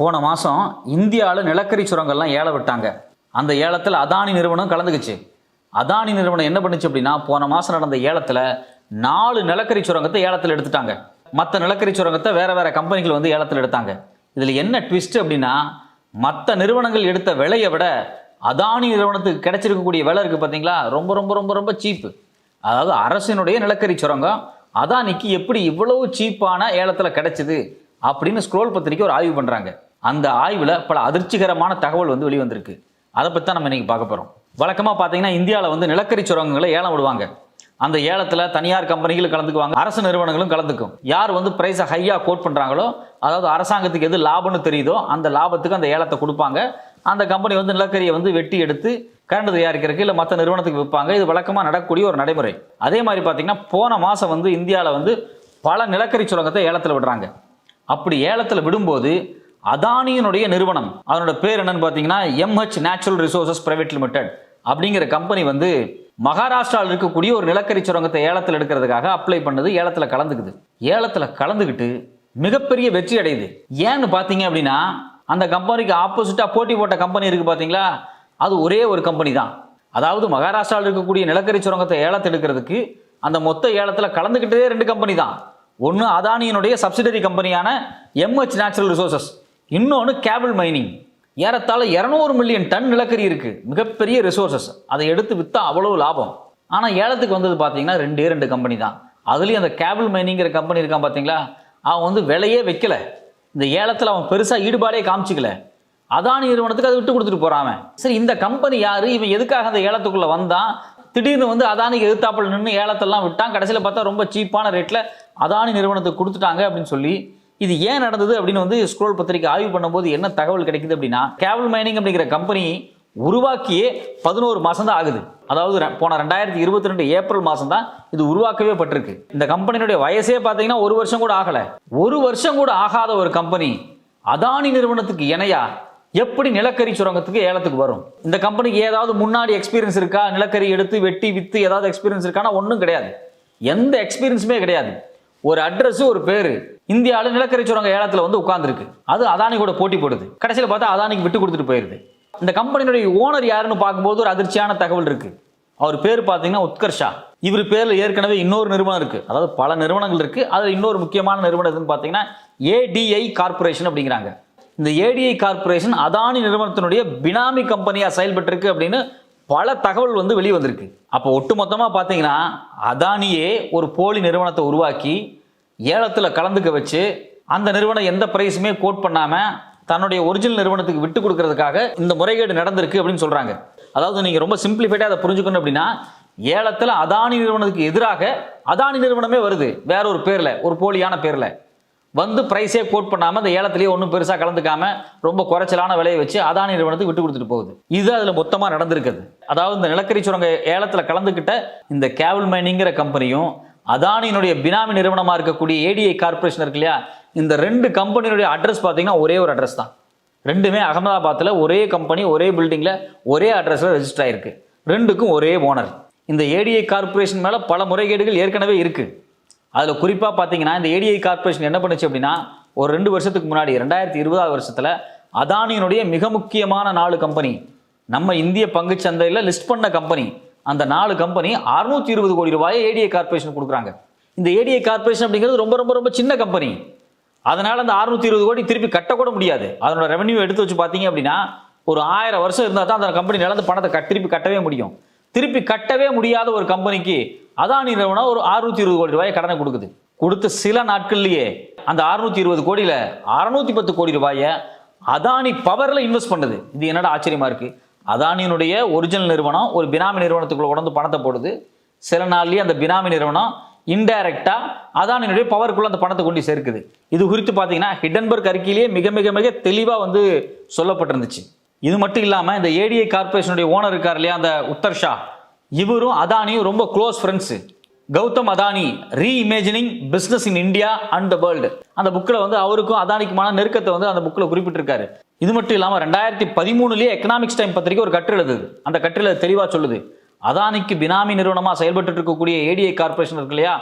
போன மாதம் இந்தியாவில் நிலக்கரி சுரங்கள்லாம் ஏழை விட்டாங்க. அந்த ஏலத்தில் அதானி நிறுவனம் கலந்துக்குச்சு. அதானி நிறுவனம் என்ன பண்ணுச்சு அப்படின்னா போன மாதம் நடந்த ஏலத்தில் நாலு நிலக்கரி சுரங்கத்தை ஏலத்தில் எடுத்துட்டாங்க. மற்ற நிலக்கரி சுரங்கத்தை வேறு வேறு கம்பெனிகள் வந்து ஏலத்தில் எடுத்தாங்க. இதில் என்ன ட்விஸ்ட் அப்படின்னா மற்ற நிறுவனங்கள் எடுத்த விலையை விட அதானி நிறுவனத்துக்கு கிடைச்சிருக்கக்கூடிய விலை இருக்குது பார்த்தீங்களா ரொம்ப ரொம்ப ரொம்ப ரொம்ப சீப்பு அதாவது அரசினுடைய நிலக்கரி சுரங்கம் அதானிக்கு எப்படி இவ்வளவு சீப்பான ஏலத்தில் கிடைச்சிது அப்படின்னு ஸ்க்ரோல் பத்திரிக்கை ஒரு ஆய்வு பண்ணுறாங்க அந்த ஆய்வில் பல அதிர்ச்சிகரமான தகவல் வந்து வெளிவந்திருக்கு. அதை பற்றி தான் நம்ம இன்னைக்கு பார்க்க போகிறோம் வழக்கமாக பார்த்தீங்கன்னா இந்தியாவில் வந்து நிலக்கரி சுரங்கங்களை ஏலம் விடுவாங்க. அந்த ஏலத்தில் தனியார் கம்பெனிகளும் கலந்துக்குவாங்க அரசு நிறுவனங்களும் கலந்துக்கும். யார் வந்து ப்ரைஸை ஹையாக கோட் பண்ணுறாங்களோ அதாவது அரசாங்கத்துக்கு எது லாபம்னு தெரியுதோ அந்த லாபத்துக்கு அந்த ஏலத்தை கொடுப்பாங்க. அந்த கம்பெனி வந்து நிலக்கரியை வந்து வெட்டி எடுத்து கரண்ட் தயாரிக்கிறதுக்கு இல்லை மற்ற நிறுவனத்துக்கு விற்பாங்க. இது வழக்கமாக நடக்கக்கூடிய ஒரு நடைமுறை. அதே மாதிரி பார்த்தீங்கன்னா போன மாதம் வந்து இந்தியாவில் வந்து பல நிலக்கரி சுரங்கத்தை ஏலத்தில் விடுறாங்க. அப்படி ஏலத்தில் விடும்போது அதானியினுடைய நிறுவனம். அதனோட பேர் என்னன்னு பார்த்தீங்கன்னா MH natural resources private limited அப்படிங்கிற கம்பெனி வந்து மகாராஷ்டிராவில் இருக்கக்கூடிய ஒரு நிலக்கரி சுரங்கத்தை ஏலத்தில் எடுக்கிறதுக்காக அப்ளை பண்ணது ஏலத்தில் கலந்துக்குது. ஏலத்தில் கலந்துக்கிட்டு மிகப்பெரிய வெற்றி அடையுது. ஏன்னு பார்த்தீங்க அப்படின்னா அந்த கம்பெனிக்கு ஆப்போசிட்டாக போட்டி போட்ட கம்பெனி இருக்குது பார்த்தீங்களா அது ஒரே ஒரு கம்பெனி தான். அதாவது மகாராஷ்டிராவில் இருக்கக்கூடிய நிலக்கரி சுரங்கத்தை ஏலத்தில் எடுக்கிறதுக்கு அந்த மொத்த ஏலத்தில் கலந்துக்கிட்டதே ரெண்டு கம்பெனி தான். ஒன்று அதானியினுடைய சப்சிடரி கம்பெனியான எம்ஹெச் நேச்சுரல் ரிசோர்சஸ் இன்னொன்று கேபிள் மைனிங். ஏறத்தாழ இரநூறு மில்லியன் டன் நிலக்கரி இருக்குது மிகப்பெரிய ரிசோர்சஸ் அதை எடுத்து விற்றா அவ்வளவு லாபம். ஆனால் ஏலத்துக்கு வந்தது பார்த்தீங்கன்னா ரெண்டே ரெண்டு கம்பெனி தான். அதுலேயும் அந்த கேபிள் மைனிங்கிற கம்பெனி இருக்கான் பார்த்தீங்களா அவன் வந்து விலையே வைக்கல. இந்த ஏலத்தில் அவன் பெருசாக ஈடுபாடே காமிச்சிக்கல. அதானி நிறுவனத்துக்கு அதை விட்டு கொடுத்துட்டு போகிறான் சரி இந்த கம்பெனி யார்? இவன் எதுக்காக அந்த ஏலத்துக்குள்ளே வந்தான்? திடீர்னு வந்து அதானிக்கு எதிர்த்தாப்பில் நின்று ஏலத்தெல்லாம் விட்டான். கடைசியில் பார்த்தா ரொம்ப சீப்பான ரேட்டில் அதானி நிறுவனத்துக்கு கொடுத்துட்டாங்க அப்படின்னு சொல்லி இது ஏன் நடந்தது அப்படின்னு வந்து ஸ்க்ரோல் பத்திரிக்கை ஆய்வு பண்ணும்போது என்ன தகவல் கிடைக்குது அப்படின்னா கேபிள் மைனிங் அப்படிங்கிற கம்பெனி உருவாக்கியே பதினோரு மாதம் தான் ஆகுது. அதாவது போன ரெண்டாயிரத்தி இருபத்தி ரெண்டு ஏப்ரல் மாதம் தான் இது உருவாக்கவே பட்டிருக்கு. இந்த கம்பெனியுடைய வயசே பார்த்தீங்கன்னா ஒரு வருஷம் கூட ஆகலை. ஒரு வருஷம் கூட ஆகாத ஒரு கம்பெனி அதானி நிறுவனத்துக்கு இணையா? எப்படி நிலக்கரி சுரங்கத்துக்கு ஏலத்துக்கு வரும்? இந்த கம்பெனிக்கு ஏதாவது முன்னாடி எக்ஸ்பீரியன்ஸ் இருக்கா? நிலக்கரி எடுத்து வெட்டி வித்து ஏதாவது எக்ஸ்பீரியன்ஸ் இருக்கானா ஒன்றும் கிடையாது. எந்த எக்ஸ்பீரியன்ஸுமே கிடையாது. ஒரு அட்ரஸ் ஒரு பேரு. இந்தியாவில் நிலக்கரி சுரங்க ஏலத்தில் வந்து உட்காந்துருக்கு அது அதானி கூட போட்டி போடுது. கடைசியில் பார்த்தா அதானிக்கு விட்டு கொடுத்துட்டு போயிருது. இந்த கம்பெனியுடைய ஓனர் யாருன்னு பார்க்கும்போது ஒரு அதிர்ச்சியான தகவல் இருக்கு. அவர் பேர் பார்த்தீங்கன்னா உத்கர்ஷா இவர் பேரில் ஏற்கனவே இன்னொரு நிறுவனம் இருக்கு. அதாவது பல நிறுவனங்கள் இருக்கு. அதில் இன்னொரு முக்கியமான நிறுவனம் எதுன்னு பார்த்தீங்கன்னா ஏடிஐ கார்ப்பரேஷன் அப்படிங்கிறாங்க. இந்த ஏடிஐ கார்ப்பரேஷன் அதானி நிறுவனத்தினுடைய பினாமி கம்பெனியாக செயல்பட்டிருக்கு அப்படின்னு பல தகவல் வந்து வெளியே வந்திருக்கு. அப்போ ஒட்டுமொத்தமாக பார்த்தீங்கன்னா அதானியே ஒரு போலி நிறுவனத்தை உருவாக்கி ஏலத்தில் கலந்துக்க வச்சு அந்த நிறுவனம் எந்த பிரைஸுமே கோட் பண்ணாமல் தன்னுடைய ஒரிஜினல் நிறுவனத்துக்கு விட்டு கொடுக்கறதுக்காக இந்த முறைகேடு நடந்திருக்கு அப்படின்னு சொல்கிறாங்க அதாவது நீங்கள் ரொம்ப சிம்பிளிஃபைடாக அதை புரிஞ்சுக்கணும் அப்படின்னா ஏலத்தில் அதானி நிறுவனத்துக்கு எதிராக அதானி நிறுவனமே வருது. வேற ஒரு பேரில் ஒரு போலியான பேரில். வந்து ப்ரைஸே கோட் பண்ணாமல் அந்த ஏலத்திலேயே ஒன்றும் பெருசாக கலந்துக்காம ரொம்ப குறைச்சலான விலையை வச்சு அதானி நிறுவனத்துக்கு விட்டு கொடுத்துட்டு போகுது. இது அதில் மொத்தமாக நடந்திருக்குது. அதாவது இந்த நிலக்கரி சுரங்க ஏலத்தில் கலந்துக்கிட்ட இந்த கேபிள் மைனிங்கிற கம்பெனியும் அதானியினுடைய பினாமி நிறுவனமாக இருக்கக்கூடிய ஏடிஐ கார்ப்பரேஷன் இருக்கு இல்லையா? இந்த ரெண்டு கம்பெனியுடைய அட்ரஸ் பார்த்தீங்கன்னா ஒரே ஒரு அட்ரஸ் தான். ரெண்டுமே அகமதாபாத்தில் ஒரே கம்பெனி ஒரே பில்டிங்கில் ஒரே அட்ரஸில் ரெஜிஸ்டர் ஆயிருக்கு. ரெண்டுக்கும் ஒரே ஓனர் இந்த ஏடிஐ கார்ப்பரேஷன் மேலே பல முறைகேடுகள் ஏற்கனவே இருக்குது அதில் குறிப்பாக பார்த்தீங்கன்னா இந்த ஏடிஐ கார்ப்பரேஷன் என்ன பண்ணுச்சு அப்படின்னா ஒரு ரெண்டு வருஷத்துக்கு முன்னாடி ரெண்டாயிரத்தி இருபதாவது வருஷத்தில் அதானியினுடைய மிக முக்கியமான நாலு கம்பெனி நம்ம இந்திய பங்குச் சந்தையில் லிஸ்ட் பண்ண கம்பெனி அந்த நாலு கம்பெனி அறுநூத்தி இருபது கோடி ரூபாயை ஏடிஐ கார்ப்பரேஷன் கொடுக்குறாங்க. இந்த ஏடிஐ கார்ப்பரேஷன் அப்படிங்கிறது ரொம்ப ரொம்ப ரொம்ப சின்ன கம்பெனி அதனால அந்த அறுநூத்தி இருபது கோடி திருப்பி கட்டக்கூட முடியாது. அதனோட ரெவன்யூ எடுத்து வச்சு பார்த்தீங்க அப்படின்னா ஒரு ஆயிரம் வருஷம் இருந்தால் தான் அந்த கம்பெனி நிலந்து பணத்தை திருப்பி கட்டவே முடியும். திருப்பி கட்டவே முடியாத ஒரு கம்பெனிக்கு அதானி நிறுவனம் ஒரு அறுநூத்தி இருபது கோடி ரூபாயை கடனை கொடுக்குது. கொடுத்த சில நாட்கள்லயே அந்த அறுநூத்தி இருபது கோடியில அறுநூத்தி பத்து கோடி ரூபாயை அதானி பவர்ல இன்வெஸ்ட் பண்ணுது. இது என்னடா ஆச்சரியமா இருக்கு? அதானியினுடைய ஒரிஜினல் நிறுவனம் ஒரு பினாமி நிறுவனத்துக்குள்ள உடந்து பணத்தை போடுது. சில நாள்லயே அந்த பினாமி நிறுவனம் இன்டைரக்டா அதானியினுடைய பவருக்குள்ள அந்த பணத்தை கொண்டு சேர்க்குது. இது குறித்து பார்த்தீங்கன்னா ஹிடன்பர்க் அறிக்கையிலேயே மிக மிக மிக தெளிவாக வந்து சொல்லப்பட்டிருந்துச்சு. இது மட்டும் இல்லாமல் இந்த ஏடிஐ கார்ப்பரேஷனுடைய ஓனர் இருக்கார் இல்லையா அந்த உத்தர் ஷா இவரும் அதானியும் ரொம்ப close friends Gautam Adani reimagining business in India and the world அந்த புக்கில் வந்து அவருக்கும் அதானிக்குமான நெருக்கத்தை வந்து அந்த புக்கில் குறிப்பிட்டிருக்காரு. இது மட்டும் இல்லாமல் ரெண்டாயிரத்தி பதிமூணுலேயே எக்கனாமிக்ஸ் டைம் பத்திரிக்கை ஒரு கற்று எழுதுது. அந்த கட்டுரையில தெளிவாக சொல்லுது. அதானிக்கு பினாமி நிறுவனமாக செயல்பட்டு இருக்கக்கூடிய ஏடிஐ கார்ப்பரேஷன் இருக்கு இல்லையா?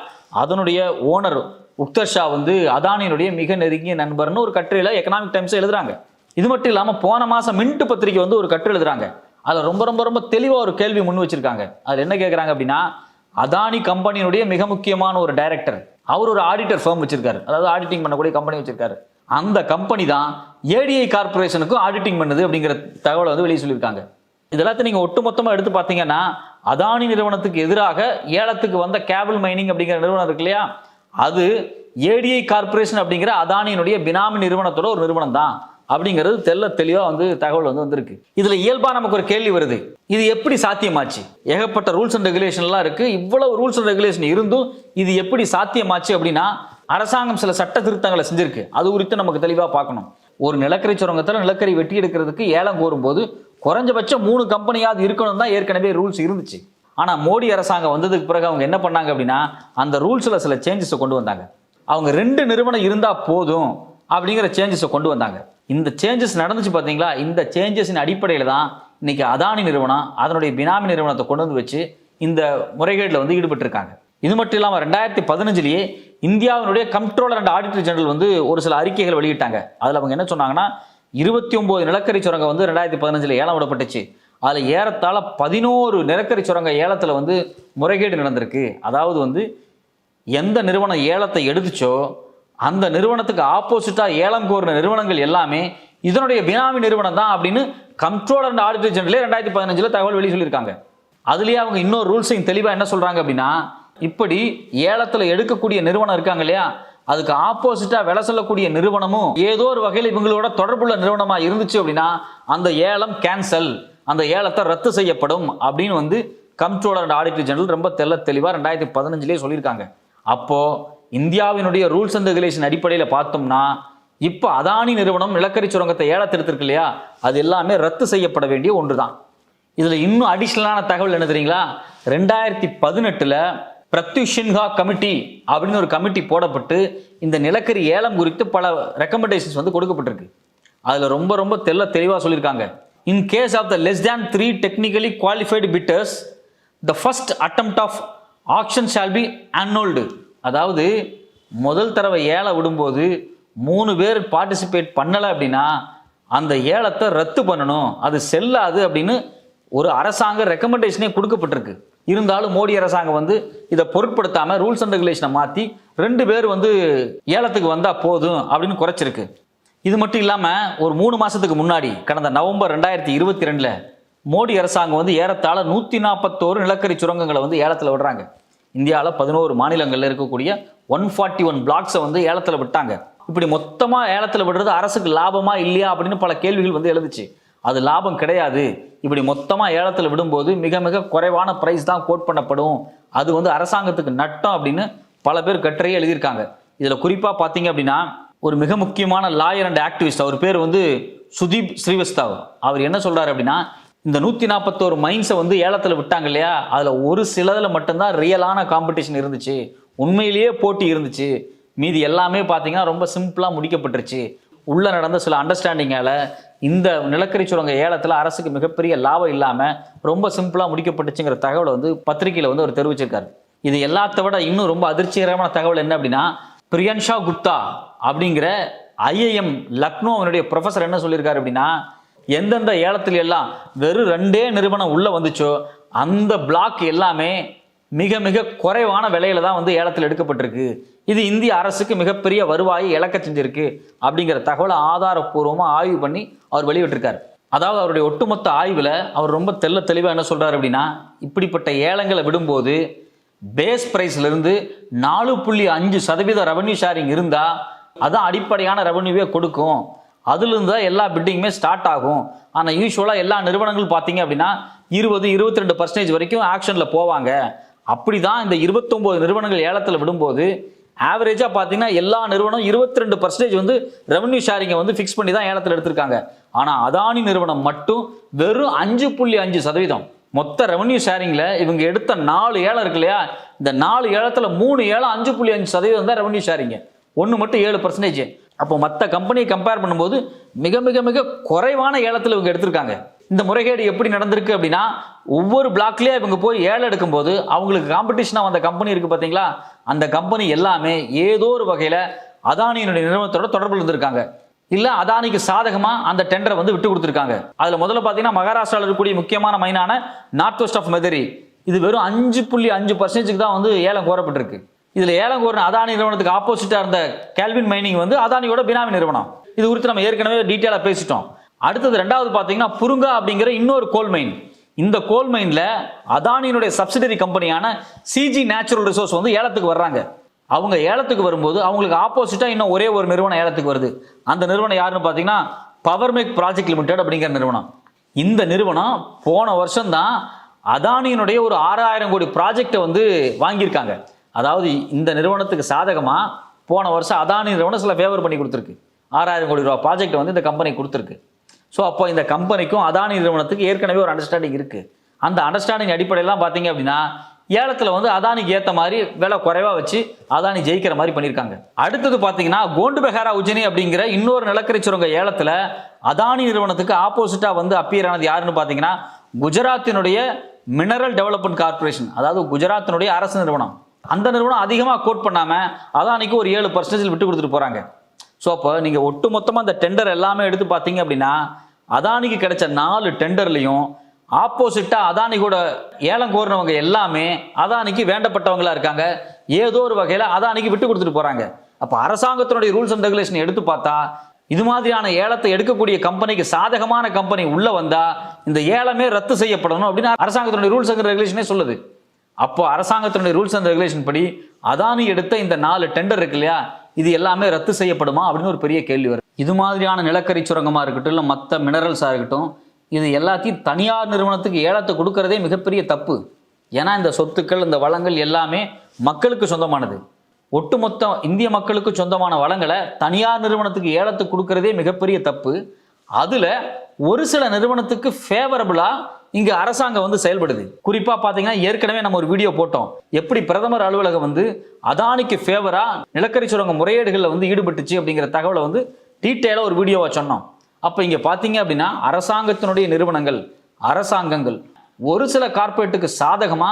அதனுடைய ஓனர் உக்தர் ஷா வந்து அதானியினுடைய மிக நெருங்கிய நண்பர்னு ஒரு கட்டுரையில் எக்கனாமிக் டைம்ஸ் எழுதுறாங்க. இது மட்டும் இல்லாமல் போன மாதம் மின்ட்டு பத்திரிக்கை வந்து ஒரு கட்டுரை எழுதுறாங்க. அதில் ரொம்ப ரொம்ப ரொம்ப தெளிவாக ஒரு கேள்வி முன் வச்சிருக்காங்க. அதில் என்ன கேட்குறாங்க அப்படின்னா அதானி கம்பெனியினுடைய மிக முக்கியமான ஒரு டைரக்டர் அவர் ஒரு ஆடிட்டர் ஃபார்ம் வச்சிருக்காரு. அதாவது ஆடிட்டிங் பண்ணக்கூடிய கம்பெனி வச்சிருக்காரு. அந்த கம்பெனி தான் ஏடிஐ கார்பரேஷனுக்கும் ஆடிட்டிங் பண்ணுது அப்படிங்கிற தகவலை வந்து வெளியே சொல்லியிருக்காங்க. இதெல்லாத்தையும் நீங்கள் ஒட்டு மொத்தமாக எடுத்து பார்த்தீங்கன்னா அதானி நிறுவனத்துக்கு எதிராக ஏலத்துக்கு வந்த கேபிள் மைனிங் அப்படிங்கிற நிறுவனம் இருக்கு இல்லையா? அது ஏடிஐ கார்பரேஷன் அப்படிங்கிற அதானியினுடைய பினாமி நிறுவனத்தோட ஒரு நிறுவனம் தான். அப்படிங்கிறது தெல்ல தெளிவாக வந்து தகவல் வந்து வந்திருக்கு. இதில் இயல்பாக நமக்கு ஒரு கேள்வி வருது. இது எப்படி சாத்தியமாச்சு? ஏகப்பட்ட ரூல்ஸ் அண்ட் ரெகுலேஷன்லாம் இருக்குது இவ்வளவு ரூல்ஸ் அண்ட் ரெகுலேஷன் இருந்தும் இது எப்படி சாத்தியமாச்சு அப்படின்னா அரசாங்கம் சில சட்ட திருத்தங்களை செஞ்சிருக்கு. அது குறித்து நமக்கு தெளிவாக பார்க்கணும். ஒரு நிலக்கரி சுரங்கத்தில் நிலக்கரி வெட்டி எடுக்கிறதுக்கு ஏலம் கோரும்போது குறைஞ்சபட்சம் மூணு கம்பெனியாவது இருக்கணும் தான் ஏற்கனவே ரூல்ஸ் இருந்துச்சு. ஆனால் மோடி அரசாங்கம் வந்ததுக்கு பிறகு அவங்க என்ன பண்ணாங்க அப்படின்னா அந்த ரூல்ஸில் சில சேஞ்சஸை கொண்டு வந்தாங்க. அவங்க ரெண்டு நிறுவனம் இருந்தால் போதும் அப்படிங்கிற சேஞ்சஸை கொண்டு வந்தாங்க. இந்த சேஞ்சஸ் நடந்துச்சு பார்த்தீங்களா இந்த சேஞ்சஸின் அடிப்படையில் தான் இன்னைக்கு அதானி நிறுவனம் அதனுடைய பினாமி நிறுவனத்தை கொண்டு வந்து வச்சு இந்த முறைகேட்டில் வந்து ஈடுபட்டிருக்காங்க. இது மட்டும் இல்லாமல் ரெண்டாயிரத்தி பதினஞ்சுலேயே இந்தியாவினுடைய கம்ட்ரோலர் அண்ட் ஆடிட்டர் ஜெனரல் வந்து ஒரு சில அறிக்கைகள் வெளியிட்டாங்க. அதில் அவங்க என்ன சொன்னாங்கன்னா இருபத்தி ஒம்பது நிலக்கரி சுரங்கம் வந்து ரெண்டாயிரத்தி பதினஞ்சில் ஏலம் விடப்பட்டுச்சு. அதில் ஏறத்தாழ பதினோரு நிலக்கரி சுரங்க ஏலத்தில் வந்து முறைகேடு நடந்திருக்கு. அதாவது வந்து எந்த நிறுவனம் ஏலத்தை எடுத்துச்சோ அந்த நிறுவனத்துக்கு ஆப்போசிட்டாக ஏலம் கோரின நிறுவனங்கள் எல்லாமே இதனுடைய பினாமி நிறுவனம் தான் அப்படின்னு கம்ட்ரோலர் அண்ட் ஆடிட்டர் ஜெனரலே ரெண்டாயிரத்தி பதினஞ்சில் தகவல் வெளியே சொல்லியிருக்காங்க. அதுலேயே அவங்க இன்னொரு ரூல்ஸையும் தெளிவாக என்ன சொல்கிறாங்க அப்படின்னா இப்படி ஏலத்தில் எடுக்கக்கூடிய நிறுவனம் இருக்காங்க இல்லையா? அதுக்கு ஆப்போசிட்டாக விலை சொல்லக்கூடிய நிறுவனமும் ஏதோ ஒரு வகையில் இவங்களோட தொடர்புள்ள நிறுவனமாக இருந்துச்சு அப்படின்னா அந்த ஏலம் கேன்சல் அந்த ஏலத்தை ரத்து செய்யப்படும் அப்படின்னு வந்து கம்ட்ரோலர் அண்ட் ஆடிட்டர் ஜெனரல் ரொம்ப தெல்ல தெளிவாக ரெண்டாயிரத்தி பதினஞ்சுலேயே சொல்லியிருக்காங்க. அப்போது இந்தியாவினுடைய ரூல்ஸ் அண்ட் ரெகுலேஷன் அடிப்படையில் பார்த்தோம்னா இப்போ அதானி நிறுவனம் நிலக்கரி சுரங்கத்தை ஏலத்திருத்திருக்கு இல்லையா? அது எல்லாமே ரத்து செய்யப்பட வேண்டிய ஒன்று தான் இதில் இன்னும் அடிஷ்னலான தகவல் என்ன தெரியுங்களா? ரெண்டாயிரத்தி பதினெட்டில் பிரத்யுஷின்ஹா கமிட்டி அப்படின்னு ஒரு கமிட்டி போடப்பட்டு இந்த நிலக்கரி ஏலம் குறித்து பல ரெக்கமெண்டேஷன்ஸ் வந்து கொடுக்கப்பட்டிருக்கு. அதில் ரொம்ப ரொம்ப தெல்ல தெளிவாக சொல்லியிருக்காங்க. In case of the less than three technically qualified bidders the first attempt of action shall be annulled அதாவது முதல் தடவை ஏலம் விடும்போது மூணு பேர் பார்ட்டிசிபேட் பண்ணலை அப்படின்னா அந்த ஏலத்தை ரத்து பண்ணணும். அது செல்லாது அப்படின்னு ஒரு அரசாங்க ரெக்கமெண்டேஷனே கொடுக்கப்பட்டிருக்கு. இருந்தாலும் மோடி அரசாங்கம் வந்து இதை பொருட்படுத்தாமல் ரூல்ஸ் அண்ட் ரெகுலேஷனை மாற்றி ரெண்டு பேர் வந்து ஏலத்துக்கு வந்தால் போதும் அப்படின்னு குறைச்சிருக்கு. இது மட்டும் இல்லாமல் ஒரு மூணு மாதத்துக்கு முன்னாடி கடந்த நவம்பர் ரெண்டாயிரத்தி இருபத்தி ரெண்டில் மோடி அரசாங்கம் வந்து ஏறத்தாழ நூற்றி நாற்பத்தோரு நிலக்கரி சுரங்கங்களை வந்து ஏலத்தில் விடுறாங்க. இந்தியாவில் பதினோரு மாநிலங்களில் இருக்கக்கூடிய ஒன் ஃபார்ட்டி ஒன் பிளாக்ஸை வந்து ஏலத்தில் விட்டாங்க. இப்படி மொத்தமாக ஏலத்தில் விடுறது அரசுக்கு லாபமா இல்லையா அப்படின்னு பல கேள்விகள் வந்து எழுதுச்சு அது லாபம் கிடையாது. இப்படி மொத்தமாக ஏலத்தில் விடும்போது மிக மிக குறைவான ப்ரைஸ் தான் கோட் பண்ணப்படும். அது வந்து அரசாங்கத்துக்கு நட்டம் அப்படின்னு பல பேர் கட்டுரையே எழுதியிருக்காங்க. இதில் குறிப்பாக பார்த்தீங்க அப்படின்னா ஒரு மிக முக்கியமான லாயர் அண்ட் ஆக்டிவிஸ்ட் அவர் பேர் வந்து சுதீப் ஸ்ரீவஸ்தாவ். அவர் என்ன சொல்கிறார் அப்படின்னா இந்த நூற்றி நாற்பத்தோரு மைன்ஸை வந்து ஏலத்தில் விட்டாங்க இல்லையா? அதில் ஒரு சிலதில் மட்டும்தான் ரியலான காம்படிஷன் இருந்துச்சு. உண்மையிலேயே போட்டி இருந்துச்சு. மீதி எல்லாமே பார்த்தீங்கன்னா ரொம்ப சிம்பிளாக முடிக்கப்பட்டுருச்சு. உள்ள நடந்த சில அண்டர்ஸ்டாண்டிங்கால இந்த நிலக்கரி சுரங்க ஏலத்தில் அரசுக்கு மிகப்பெரிய லாபம் இல்லாமல் ரொம்ப சிம்பிளாக முடிக்கப்பட்டுச்சுங்கிற தகவலை வந்து பத்திரிகையில் வந்து அவர் தெரிவிச்சிருக்காரு. இது எல்லாத்த விட இன்னும் ரொம்ப அதிர்ச்சிகரமான தகவல் என்ன அப்படின்னா பிரியன்ஷா குப்தா அப்படிங்கிற ஐஏஎம் லக்னோ அவனுடைய ப்ரொஃபஸர் என்ன சொல்லியிருக்காரு அப்படின்னா எந்தெந்த ஏலத்தில் எல்லாம் வெறும் ரெண்டே நிறுவனம் உள்ளே வந்துச்சோ அந்த பிளாக் எல்லாமே மிக மிக குறைவான விலையில தான் வந்து ஏலத்தில் எடுக்கப்பட்டிருக்கு. இது இந்திய அரசுக்கு மிகப்பெரிய வருவாயை இழக்க செஞ்சிருக்கு அப்படிங்கிற தகவலை ஆதாரப்பூர்வமாக ஆய்வு பண்ணி அவர் வெளியிட்டிருக்காரு. அதாவது அவருடைய ஒட்டுமொத்த ஆய்வில் அவர் ரொம்ப தெள்ள தெளிவாக என்ன சொல்கிறார் அப்படின்னா இப்படிப்பட்ட ஏலங்களை விடும்போது பேஸ் ப்ரைஸ்லேருந்து நாலு புள்ளி அஞ்சு சதவீத ரெவன்யூ ஷேரிங் இருந்தால் அதான் அடிப்படையான ரெவன்யூவே கொடுக்கும். அதுலேருந்து தான் எல்லா பிட்டிங்குமே ஸ்டார்ட் ஆகும். ஆனால் யூஸ்வலாக எல்லா நிறுவனங்களும் பார்த்தீங்க அப்படின்னா இருபது இருபத்தி ரெண்டு பர்சன்டேஜ் வரைக்கும் ஆக்ஷனில் போவாங்க. அப்படி தான் இந்த இருபத்தொம்போது நிறுவனங்கள் ஏலத்தில் விடும்போது ஆவரேஜாக பார்த்தீங்கன்னா எல்லா நிறுவனம் இருபத்தி ரெண்டு பர்சன்டேஜ் வந்து ரெவன்யூ ஷேரிங்கை வந்து ஃபிக்ஸ் பண்ணி தான் ஏலத்தில் எடுத்திருக்காங்க. ஆனால் அதானி நிறுவனம் மட்டும் வெறும் அஞ்சு புள்ளி அஞ்சு சதவீதம். மொத்த ரெவன்யூ ஷேரிங்கில் இவங்க எடுத்த நாலு ஏழை இருக்கு இல்லையா? இந்த நாலு ஏலத்தில் மூணு ஏழை அஞ்சு புள்ளி அஞ்சு சதவீதம் தான் ரெவன்யூ ஷேரிங்க ஒன்று மட்டும் ஏழு பர்சன்டேஜ் அப்போ மற்ற கம்பெனியை கம்பேர் பண்ணும்போது மிக மிக மிக குறைவான ஏலத்தில் இவங்க எடுத்திருக்காங்க. இந்த முறைகேடு எப்படி நடந்திருக்கு அப்படின்னா ஒவ்வொரு பிளாக்லேயே இவங்க போய் ஏலம் எடுக்கும்போது அவங்களுக்கு காம்படிஷனாக வந்த கம்பெனி இருக்குது பார்த்தீங்களா அந்த கம்பெனி எல்லாமே ஏதோ ஒரு வகையில் அதானியினுடைய நிறுவனத்தோட தொடர்பில் இருந்திருக்காங்க. இல்லை அதானிக்கு சாதகமாக அந்த டெண்டரை வந்து விட்டு கொடுத்துருக்காங்க. அதில் முதல்ல பார்த்தீங்கன்னா மகாராஷ்டிராவில் இருக்கக்கூடிய முக்கியமான மைனான நார்த் வெஸ்ட் ஆஃப் மெதரி இது வெறும் அஞ்சு புள்ளி அஞ்சு பர்சன்டேஜுக்கு தான் வந்து ஏலம் கோரப்பட்டிருக்கு. இதில் ஏலம் கோரின அதானி நிறுவனத்துக்கு ஆப்போசிட்டாக இருந்த கேல்வின் மைனிங் வந்து அதானியோட பினாமி நிறுவனம். இது குறித்து நம்ம ஏற்கனவே டீட்டெயிலாக பேசிட்டோம். அடுத்தது ரெண்டாவது பார்த்தீங்கன்னா புருங்கா அப்படிங்கிற இன்னொரு கோல் மைன் இந்த கோல் மைனில் அதானியினுடைய சப்சிடரி கம்பெனியான சிஜி நேச்சுரல் ரிசோர்ஸ் வந்து ஏலத்துக்கு வர்றாங்க. அவங்க ஏலத்துக்கு வரும்போது அவங்களுக்கு ஆப்போசிட்டாக இன்னும் ஒரே ஒரு நிறுவனம் ஏலத்துக்கு வருது. அந்த நிறுவனம் யாருன்னு பார்த்தீங்கன்னா பவர்மேக் ப்ராஜெக்ட் லிமிடெட் அப்படிங்கிற நிறுவனம். இந்த நிறுவனம் போன வருஷம் தான் அதானியினுடைய ஒரு ஆறாயிரம் கோடி ப்ராஜெக்டை வந்து வாங்கியிருக்காங்க. அதாவது இந்த நிறுவனத்துக்கு சாதகமாக போன வருஷம் அதானி நிறுவனம் சில ஃபேவர் பண்ணி கொடுத்துருக்கு. ஆறாயிரம் கோடி ரூபா ப்ராஜெக்ட் வந்து இந்த கம்பெனி கொடுத்துருக்கு. ஸோ அப்போ இந்த கம்பெனிக்கும் அதானி நிறுவனத்துக்கு ஏற்கனவே ஒரு அண்டர்ஸ்டாண்டிங் இருக்குது அந்த அண்டர்ஸ்டாண்டிங் அடிப்படையெல்லாம் பார்த்தீங்க அப்படின்னா ஏலத்தில் வந்து அதானிக்கு ஏற்ற மாதிரி விலை குறைவாக வச்சு அதானி ஜெயிக்கிற மாதிரி பண்ணியிருக்காங்க. அடுத்தது பார்த்தீங்கன்னா கோண்டு பெஹாரா உஜினி அப்படிங்கிற இன்னொரு நிலக்கரி சுரங்க ஏலத்தில் அதானி நிறுவனத்துக்கு ஆப்போசிட்டாக வந்து அப்பியர் ஆனது யாருன்னு பார்த்தீங்கன்னா குஜராத்தினுடைய மினரல் டெவலப்மெண்ட் கார்ப்பரேஷன் அதாவது குஜராத்தினுடைய அரசு நிறுவனம். அந்த நிறுவனம் அதிகமாக கோட் பண்ணாமல் அதானிக்கு ஒரு ஏழு பர்சன்டேஜ் விட்டு கொடுத்துட்டு போகிறாங்க ஸோ அப்போ நீங்கள் ஒட்டு மொத்தமாக அந்த டெண்டர் எல்லாமே எடுத்து பார்த்தீங்க அப்படின்னா அதானிக்கு கிடைச்ச நாலு டெண்டர்லையும் ஆப்போசிட்டாக அதானி கூட ஏலம் கோரினவங்க எல்லாமே அதானிக்கு வேண்டப்பட்டவங்களா இருக்காங்க. ஏதோ ஒரு வகையில் அதானிக்கு விட்டு கொடுத்துட்டு போகிறாங்க அப்போ அரசாங்கத்தினுடைய ரூல்ஸ் அண்ட் ரெகுலேஷன் எடுத்து பார்த்தா இது மாதிரியான ஏலத்தை எடுக்கக்கூடிய கம்பெனிக்கு சாதகமான கம்பெனி உள்ளே வந்தால் இந்த ஏலமே ரத்து செய்யப்படணும் அப்படின்னு அரசாங்கத்தினுடைய ரூல்ஸ் அண்ட் ரெகுலேஷனே சொல்லுது. அப்போ அரசாங்கத்தினுடைய ரூல்ஸ் அண்ட் ரெகுலேஷன் படி அதானி எடுத்த இந்த நாலு டெண்டர் இருக்கு இல்லையா இது எல்லாமே ரத்து செய்யப்படுமா அப்படின்னு ஒரு பெரிய கேள்வி வரும் இது மாதிரியான நிலக்கரி சுரங்கமாக இருக்கட்டும் இல்லை மற்ற மினரல்ஸாக இருக்கட்டும் இது எல்லாத்தையும் தனியார் நிறுவனத்துக்கு ஏலத்தை கொடுக்கறதே மிகப்பெரிய தப்பு. ஏன்னா இந்த சொத்துக்கள் இந்த வளங்கள் எல்லாமே மக்களுக்கு சொந்தமானது. ஒட்டுமொத்த இந்திய மக்களுக்கு சொந்தமான வளங்களை தனியார் நிறுவனத்துக்கு ஏலத்துக்கு கொடுக்கறதே மிகப்பெரிய தப்பு. அதில் ஒரு சில நிறுவனத்துக்கு ஃபேவரபிளா இங்க அரசாங்கம் வந்து செயல்படுது. குறிப்பா பாத்தீங்கன்னா ஏற்கனவே நம்ம ஒரு வீடியோ போட்டோம். எப்படி பிரதமர் அலுவலகம் வந்து அதானிக்கு ஃபேவரா நிலக்கரி சுரங்க முறையீடுகளில் வந்து ஈடுபட்டுச்சு அப்படிங்கிற தகவலை வந்து டீட்டெயிலாக ஒரு வீடியோவா சொன்னோம். அப்போ இங்க பாத்தீங்க அப்படின்னா அரசாங்கத்தினுடைய நிறுவனங்கள் அரசாங்கங்கள் ஒரு சில கார்ப்பரேட்டுக்கு சாதகமா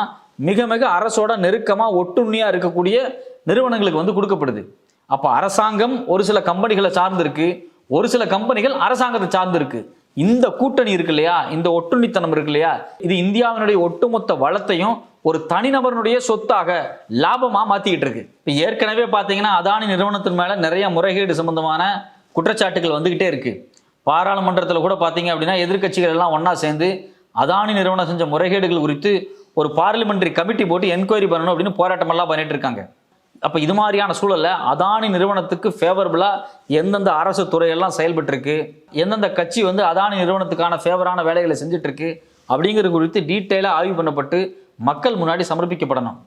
மிக மிக அரசோட நெருக்கமா ஒட்டுண்ணியா இருக்கக்கூடிய நிறுவனங்களுக்கு வந்து கொடுக்கப்படுது. அப்போ அரசாங்கம் ஒரு சில கம்பெனிகளை சார்ந்திருக்கு. ஒரு சில கம்பெனிகள் அரசாங்கத்தை சார்ந்திருக்கு. இந்த கூட்டணி இருக்கு இல்லையா? இந்த ஒட்டுண்ணித்தனம் இருக்கு இல்லையா? இது இந்தியாவினுடைய ஒட்டுமொத்த வளத்தையும் ஒரு தனிநபரனுடைய சொத்தாக லாபமா மாத்திக்கிட்டு இருக்கு. இப்போ ஏற்கனவே பார்த்தீங்கன்னா அதானி நிறுவனத்தின் மேல நிறைய முறைகேடு சம்பந்தமான குற்றச்சாட்டுகள் வந்துகிட்டே இருக்கு. பாராளுமன்றத்தில் கூட பார்த்தீங்க அப்படின்னா எதிர்க்கட்சிகள் எல்லாம் ஒன்றா சேர்ந்து அதானி நிறுவனம் செஞ்ச முறைகேடுகள் குறித்து ஒரு பார்லிமெண்ட்ரி கமிட்டி போட்டு என்கொயரி பண்ணணும் அப்படின்னு போராட்டமெல்லாம் பண்ணிட்டு இருக்காங்க. அப்போ இது மாதிரியான சூழலில் அதானி நிறுவனத்துக்கு ஃபேவரபுளாக எந்தெந்த அரசு துறையெல்லாம் செயல்பட்டுருக்கு? எந்தெந்த கட்சி வந்து அதானி நிறுவனத்துக்கான ஃபேவரான வேலைகளை செஞ்சிட்ருக்கு அப்படிங்கிறது குறித்து டீட்டெயிலாக ஆய்வு பண்ணப்பட்டு மக்கள் முன்னாடி சமர்ப்பிக்கப்படணும்.